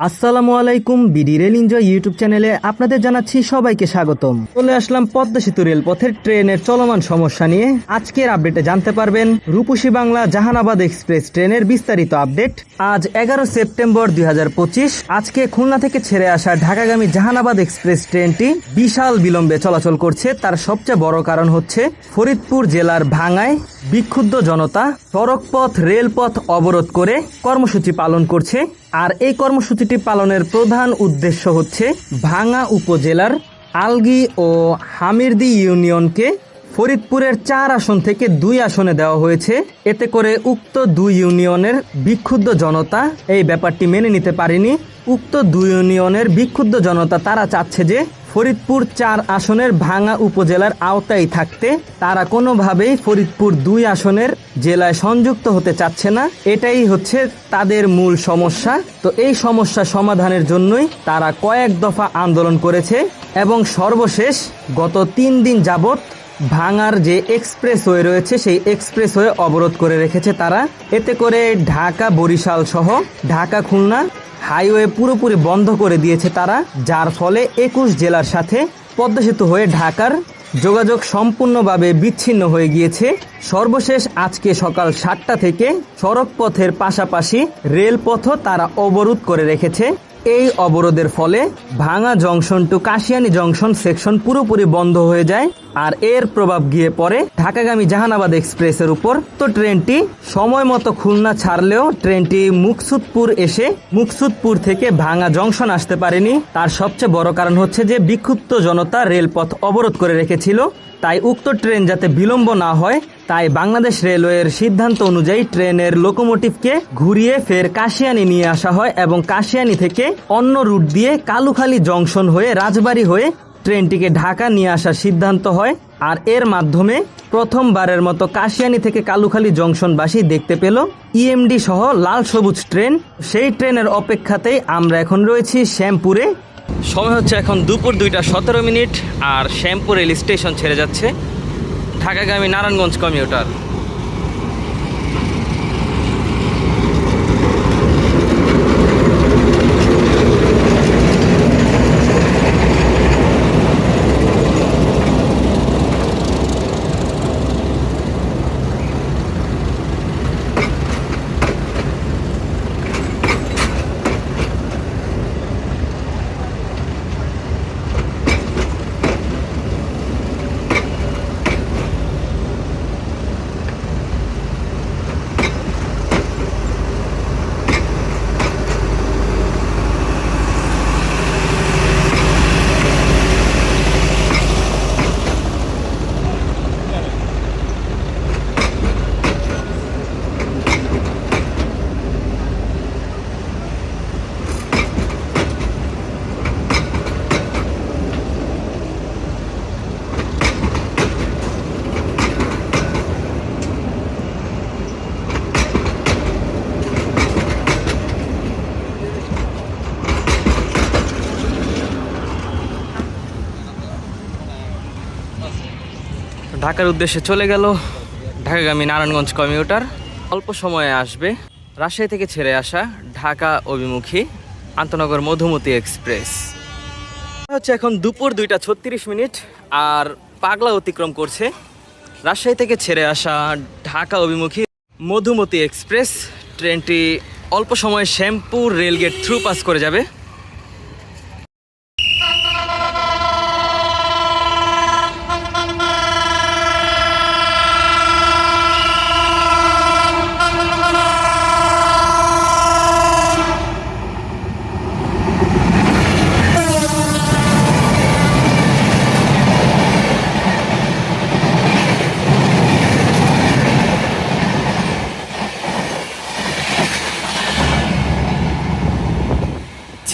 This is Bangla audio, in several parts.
আসসালামু আলাইকুম বিডি রেল এনজয় ইউটিউব চ্যানেলে আপনাদের জানাচ্ছি সবাইকে স্বাগতম। চলে আসলাম পদ্মা সেতু রেলপথের ট্রেনের চলমান সমস্যা নিয়ে। আজকের আপডেটে জানতে পারবেন রূপসী বাংলা জাহানাবাদ এক্সপ্রেস ট্রেনের বিস্তারিত আপডেট। আজ এগারো সেপ্টেম্বর দু হাজার পঁচিশ, আজকে খুলনা থেকে ছেড়ে আসা ঢাকাগামী জাহানাবাদ এক্সপ্রেস ট্রেনটি বিশাল বিলম্বে চলাচল করছে। তার সবচেয়ে বড় কারণ হচ্ছে ফরিদপুর জেলার ভাঙায় বিক্ষুব্ধ জনতা সড়কপথ, রেলপথ অবরোধ করে কর্মসূচি পালন করছে। আর এই কর্মসূচিটি পালনের প্রধান উদ্দেশ্য হচ্ছে ভাঙা উপজেলার আলগি ও হামিরদি ইউনিয়নকে ফরিদপুরের চার আসন থেকে দুই আসনে দেওয়া হয়েছে। এতে করে উক্ত দুই ইউনিয়নের বিক্ষুব্ধ জনতা এই ব্যাপারটি মেনে নিতে পারেনি। উক্ত দুই ইউনিয়নের বিক্ষুব্ধ জনতা তারা চাচ্ছে যে ফরিদপুর চার আসনের ভাঙা উপজেলার আওতায় থাকতে তারা কোনোভাবেই ফরিদপুর দুই আসনের জেলায় সংযুক্ত হতে চাচ্ছে না। এটাই হচ্ছে তাদের মূল সমস্যা। তো এই সমস্যা সমাধানের জন্যই তারা কয়েক দফা আন্দোলন করেছে এবং সর্বশেষ গত তিন দিন যাবত ভাঙার যে এক্সপ্রেস এক্সপ্রেসওয়ে রয়েছে, সেই এক্সপ্রেস এক্সপ্রেসওয়ে অবরোধ করে রেখেছে তারা। এতে করে ঢাকা, বরিশাল সহ ঢাকা, খুলনা হাইওয়ে পুরোপুরি বন্ধ করে দিয়েছে তারা, যার ফলে একুশ জেলার সাথে পদ্মা সেতু হয়ে ঢাকার যোগাযোগ সম্পূর্ণভাবে বিচ্ছিন্ন হয়ে গিয়েছে। সর্বশেষ আজকে সকাল সাতটা থেকে সড়ক পথের পাশাপাশি রেলপথও তারা অবরোধ করে রেখেছে। এই অবরোধের ফলে Bhanga junction to Kashiani junction section পুরোপুরি বন্ধ হয়ে যায়। আর এর প্রভাব গিয়ে পড়ে ঢাকাগামী জাহানাবাদ এক্সপ্রেসের উপর। তো ট্রেনটি সময় মতো খুলনা ছাড়লেও ট্রেনটি মুকসুদপুর এসে মুকসুদপুর থেকে ভাঙা জংশন আসতে পারেনি। তার সবচেয়ে বড় কারণ হচ্ছে যে বিক্ষুব্ধ জনতা রেলপথ অবরোধ করে রেখেছিল। তাই উক্ত ট্রেন যাতে বিলম্ব না হয় তাই বাংলাদেশ রেলওয়ের সিদ্ধান্ত অনুযায়ী ট্রেনের লোকোমোটিভকে ঘুরিয়ে ফের কাশিয়ানি নিয়ে আসা হয় এবং কাশিয়ানি থেকে অন্য রুট দিয়ে কালুখালী জংশন হয়ে রাজবাড়ী হয়ে ট্রেনটিকে ঢাকা নিয়ে আসার সিদ্ধান্ত হয়। আর এর মাধ্যমে প্রথমবারের মতো কাশিয়ানি থেকে কালুখালী জংশনবাসী দেখতে পেল ইএমডি সহ লাল সবুজ ট্রেন। সেই ট্রেনের অপেক্ষাতেই আমরা এখন রয়েছি শ্যামপুরে। সময় হচ্ছে এখন দুপুর দুইটা সতেরো মিনিট, আর শ্যামপুর রেল স্টেশন ছেড়ে যাচ্ছে। ঢাকাগামী নারায়ণগঞ্জ কমিউটার। ঢাকার উদ্দেশ্যে চলে গেল ঢাকাগামী নারায়ণগঞ্জ কমিউটার। অল্প সময়ে আসবে রাজশাহী থেকে ছেড়ে আসা ঢাকা অভিমুখী আন্তনগর মধুমতি এক্সপ্রেস। হচ্ছে এখন দুপুর দুইটা ছত্রিশ মিনিট আর পাগলা অতিক্রম করছে রাজশাহী থেকে ছেড়ে আসা ঢাকা অভিমুখী মধুমতি এক্সপ্রেস। ট্রেনটি অল্প সময়ে শ্যামপুর রেলগেট থ্রু পাস করে যাবে।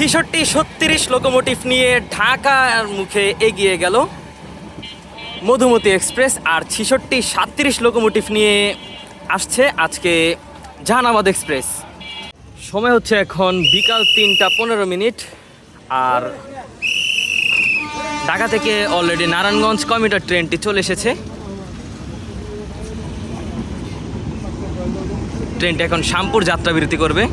ছিষট্টি, ছত্রিশ লোকোমোটিভ নিয়ে ঢাকার মুখে এগিয়ে গেল মধুমতি এক্সপ্রেস। আর ছিষট্টি, সাতত্রিশ লোকোমোটিভ নিয়ে আসছে আজকে জাহানাবাদ এক্সপ্রেস। সময় হচ্ছে এখন বিকাল তিনটা পনেরো মিনিট। আর ঢাকা থেকে অলরেডি নারায়ণগঞ্জ কমিউটার ট্রেনটি চলে এসেছে। ট্রেনটি এখন শ্যামপুর যাত্রা বিরতি করবে।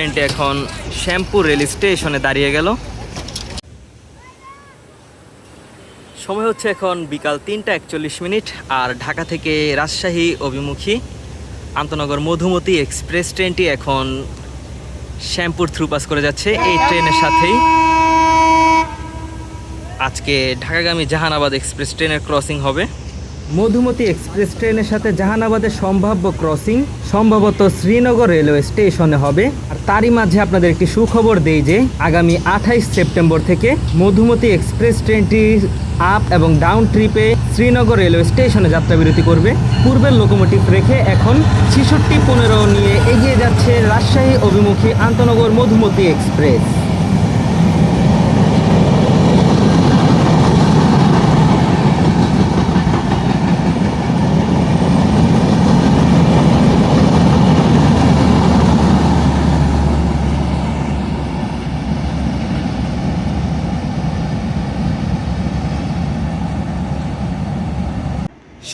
ট্রেনটি এখন শ্যামপুর রেল স্টেশনে দাঁড়িয়ে গেল। সময় হচ্ছে এখন বিকাল তিনটা একচল্লিশ মিনিট, আর ঢাকা থেকে রাজশাহী অভিমুখী আন্তনগর মধুমতি এক্সপ্রেস ট্রেনটি এখন শ্যামপুর থ্রু পাস করে যাচ্ছে এই ট্রেনের সাথেই। আজকে ঢাকাগামী জাহানাবাদ এক্সপ্রেস ট্রেনের ক্রসিং হবে। মধুমতি এক্সপ্রেস ট্রেনের সাথে জাহানাবাদের সম্ভাব্য ক্রসিং সম্ভবত শ্রীনগর রেলওয়ে স্টেশনে হবে। আর তারই মাঝে আপনাদের একটি সুখবর দেই যে, আগামী আঠাইশ সেপ্টেম্বর থেকে মধুমতি এক্সপ্রেস ট্রেনটি আপ এবং ডাউন ট্রিপে শ্রীনগর রেলওয়ে স্টেশনে যাত্রা বিরতি করবে। পূর্বের লোকোমোটিভ রেখে এখন ছিষট্টি পনেরো নিয়ে এগিয়ে যাচ্ছে রাজশাহী অভিমুখী আন্তনগর মধুমতি এক্সপ্রেস।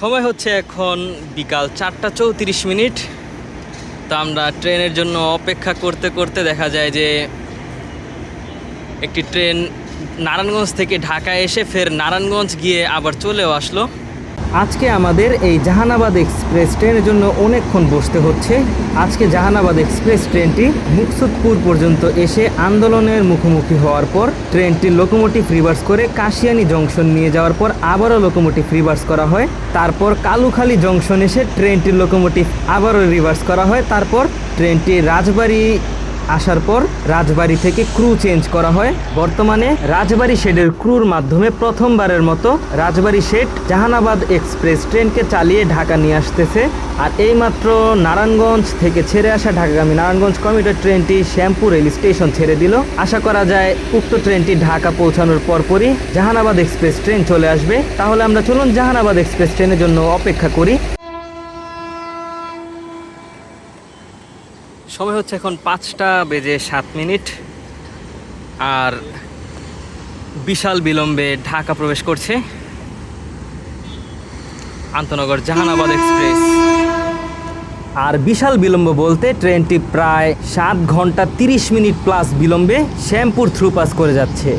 সময় হচ্ছে এখন বিকাল চারটা চৌত্রিশ মিনিট। তো আমরা ট্রেনের জন্য অপেক্ষা করতে করতে দেখা যায় যে একটি ট্রেন নারায়ণগঞ্জ থেকে ঢাকায় এসে ফের নারায়ণগঞ্জ গিয়ে আবার চলেও আসলো। আজকে আমাদের এই জাহানাবাদ এক্সপ্রেস ট্রেনের জন্য অনেকক্ষণ বসতে হচ্ছে। আজকে জাহানাবাদ এক্সপ্রেস ট্রেনটি মুকসুদপুর পর্যন্ত এসে আন্দোলনের মুখোমুখি হওয়ার পর ট্রেনটি লোকোমোটিভ রিভার্স করে কাশিয়ানি জংশন নিয়ে যাওয়ার পর আবারও লোকোমোটিভ রিভার্স করা হয়। তারপর কালুখালী জংশন এসে ট্রেনটির লোকোমোটিভ আবারও রিভার্স করা হয়। তারপর ট্রেনটি রাজবাড়ি আসার পর রাজবাড়ি থেকে ক্রু চেঞ্জ করা হয়। বর্তমানে রাজবাড়ি শেডের ক্রুর মাধ্যমে প্রথমবারের মতো রাজবাড়ি শেড জাহানাবাদ এক্সপ্রেস ট্রেনকে চালিয়ে ঢাকা নিয়ে আসতেছে। আর এইমাত্র নারায়ণগঞ্জ থেকে ছেড়ে আসা ঢাকাগামী নারায়ণগঞ্জ কমিউটার ট্রেনটি শ্যামপুর রেল স্টেশন ছেড়ে দিল। আশা করা যায় উক্ত ট্রেনটি ঢাকা পৌঁছানোর পরপরই জাহানাবাদ এক্সপ্রেস ট্রেন চলে আসবে। তাহলে আমরা চলুন জাহানাবাদ এক্সপ্রেস ট্রেনের জন্য অপেক্ষা করি। সময় হচ্ছে এখন পাঁচটা বেজে সাত মিনিট। আর বিশাল বিলম্বে ঢাকা প্রবেশ করছে আন্তনগর জাহানাবাদ এক্সপ্রেস। আর বিশাল বিলম্ব বলতে ট্রেনটি প্রায় সাত ঘণ্টা তিরিশ মিনিট প্লাস বিলম্বে শ্যামপুর থ্রু পাস করে যাচ্ছে।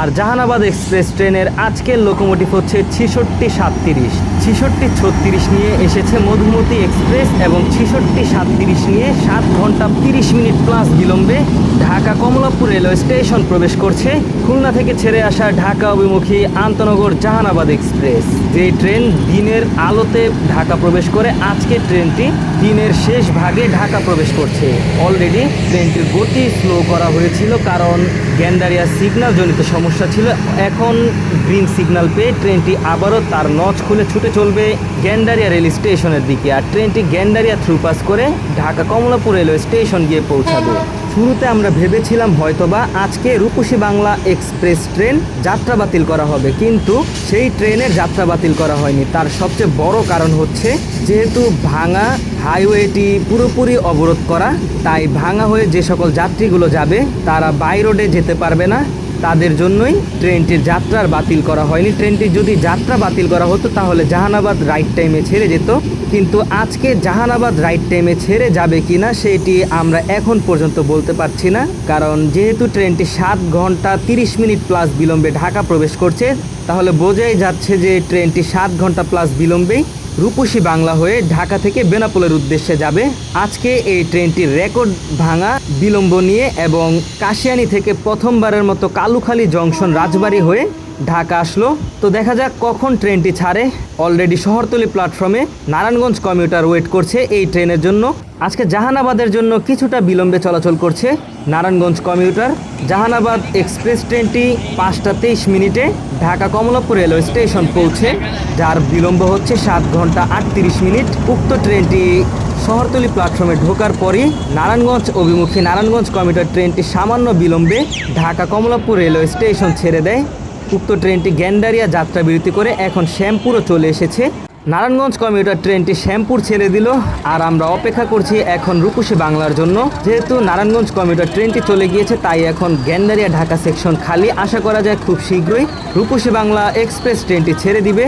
আর জাহানাবাদ এক্সপ্রেস ট্রেনের আজকের লোকোমোটিভ হচ্ছে ছিষট্টি সাতত্রিশ। ছিষট্টি ছত্রিশ নিয়ে এসেছে মধুমতি এক্সপ্রেস এবং ছিষট্টি সাতত্রিশ নিয়ে সাত ঘণ্টা তিরিশ মিনিট প্লাস বিলম্বে ঢাকা কমলাপুর রেলওয়ে স্টেশন প্রবেশ করছে। খুলনা থেকে ছেড়ে আসা ঢাকা অভিমুখী আন্তনগর জাহানাবাদ এক্সপ্রেস। যে ট্রেন দিনের আলোতে ঢাকা প্রবেশ করে, আজকে ট্রেনটি দিনের শেষ ভাগে ঢাকা প্রবেশ করছে। অলরেডি ট্রেনটির গতি স্লো করা হয়েছিল কারণ গ্যান্ডারিয়া সিগন্যাল জনিত সমস্যা ছিল। এখন গ্রিন সিগন্যাল পেয়ে ট্রেনটি আবারও তার নচ খুলে ছুটে চলবে গ্যান্ডারিয়া রেল স্টেশনের দিকে আর ট্রেনটি গ্যান্ডারিয়া থ্রু পাস করে ঢাকা কমলাপুর রেলওয়ে স্টেশন গিয়ে পৌঁছাবে। শুরুতে আমরা ভেবেছিলাম হয়তোবা আজকে রূপসী বাংলা এক্সপ্রেস ট্রেন যাত্রা বাতিল করা হবে, কিন্তু সেই ট্রেনের যাত্রা বাতিল করা হয়নি। তার সবচেয়ে বড় কারণ হচ্ছে যেহেতু ভাঙা হাইওয়েটি পুরোপুরি অবরোধ করা, তাই ভাঙা হয়ে যে সকল যাত্রীগুলো যাবে, তারা বাই রোডে যেতে পারবে না। তাদের জন্যই ট্রেনটির যাত্রার বাতিল করা হয়নি। ট্রেনটি যদি যাত্রা বাতিল করা হতো, তাহলে জাহানাবাদ রাইট টাইমে ছেড়ে যেত। কিন্তু আজকে জাহানাবাদ রাইট টাইমে ছেড়ে যাবে কিনা, সেটি আমরা এখন পর্যন্ত বলতে পারছি না। কারণ যেহেতু ট্রেনটি সাত ঘণ্টা তিরিশ মিনিট প্লাস বিলম্বে ঢাকা প্রবেশ করছে, তাহলে বোঝাই যাচ্ছে যে ট্রেনটি সাত ঘণ্টা প্লাস বিলম্বেই রূপসী বাংলা হয়ে ঢাকা থেকে বেনাপোলের উদ্দেশ্যে যাবে। আজকে এই ট্রেনটির রেকর্ড ভাঙা, বিলম্ব নিয়ে এবং কাশিয়ানি থেকে প্রথমবারের মতো কালুখালী জংশন রাজবাড়ি হয়ে ঢাকা আসলো। তো দেখা যাক কখন ট্রেনটি ছাড়ে। অলরেডি শহরতলি প্ল্যাটফর্মে নারায়ণগঞ্জ কমিউটার ওয়েট করছে এই ট্রেনের জন্য। আজকে জাহানাবাদের জন্য কিছুটা বিলম্বে চলাচল করছে নারায়ণগঞ্জ কমিউটার জাহানাবাদ এক্সপ্রেস ট্রেনটি পাঁচটা তেইশ মিনিটে ঢাকা কমলাপুর রেলওয়ে স্টেশন পৌঁছে, যার বিলম্ব হচ্ছে সাত ঘণ্টা আটত্রিশ মিনিট। উক্ত ট্রেনটি শহরতলি প্ল্যাটফর্মে ঢোকার পরই নারায়ণগঞ্জ, অভিমুখী নারায়ণগঞ্জ কমিউটার ট্রেনটি সামান্য বিলম্বে ঢাকা কমলাপুর রেলওয়ে স্টেশন ছেড়ে দেয়। উক্ত ট্রেনটি গ্যান্ডারিয়া যাত্রা বিরতি করে এখন শ্যামপুরও চলে এসেছে। নারায়ণগঞ্জ কমিউটার ট্রেনটি শ্যামপুর ছেড়ে দিল, আর আমরা অপেক্ষা করছি এখন রূপসী বাংলার জন্য। যেহেতু নারায়ণগঞ্জ কমিউটার ট্রেনটি চলে গিয়েছে, তাই এখন গ্যান্ডারিয়া ঢাকা সেকশন খালি। আশা করা যায় খুব শীঘ্রই রূপসী বাংলা এক্সপ্রেস ট্রেনটি ছেড়ে দিবে।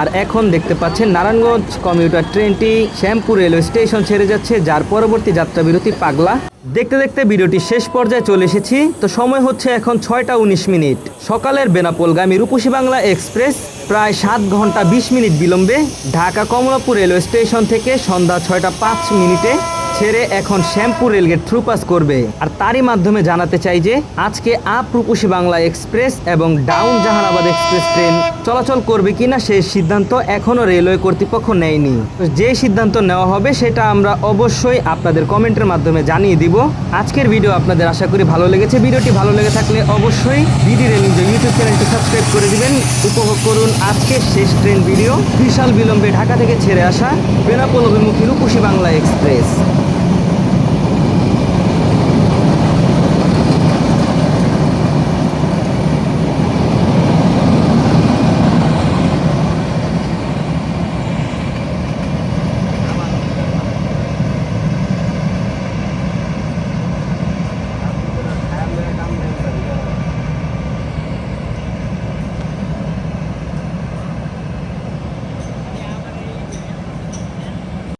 আর এখন দেখতে পাচ্ছেন নারায়ণগঞ্জ কমিউটার ট্রেনটি শ্যামপুর রেলওয়ে স্টেশন ছেড়ে যাচ্ছে, যার পরবর্তী যাত্রাবিরতি পাগলা। দেখতে দেখতে ভিডিওটি শেষ পর্যায়ে চলে এসেছি। তো সময় হচ্ছে এখন ছয়টা উনিশ মিনিট। সকালের বেনাপোলগামী রূপসী বাংলা এক্সপ্রেস প্রায় সাত ঘণ্টা বিশ মিনিট বিলম্বে ঢাকা কমলাপুর রেলওয়ে স্টেশন থেকে সন্ধ্যা ছয়টা পাঁচ মিনিটে ছেড়ে এখন শ্যামপুর রেলগেট থ্রু পাস করবে। আর তারই মাধ্যমে জানাতে চাই যে, আজকে আপ রূপসী বাংলা এক্সপ্রেস এবং ডাউন জাহানাবাদ এক্সপ্রেস ট্রেন চলাচল করবে কিনা সেই সিদ্ধান্ত এখনও রেলওয়ে কর্তৃপক্ষ নেয়নি। যে সিদ্ধান্ত নেওয়া হবে সেটা আমরা অবশ্যই আপনাদের কমেন্টের মাধ্যমে জানিয়ে দিব। আজকের ভিডিও আপনাদের আশা করি ভালো লেগেছে। ভিডিওটি ভালো লেগে থাকলে অবশ্যই বিডি রেল ইউটিউব চ্যানেলটি সাবস্ক্রাইব করে দিবেন। উপভোগ করুন আজকের শেষ ট্রেন ভিডিও। বিশাল বিলম্বে ঢাকা থেকে ছেড়ে আসা বেনাপোল অভিমুখী রূপসী বাংলা এক্সপ্রেস।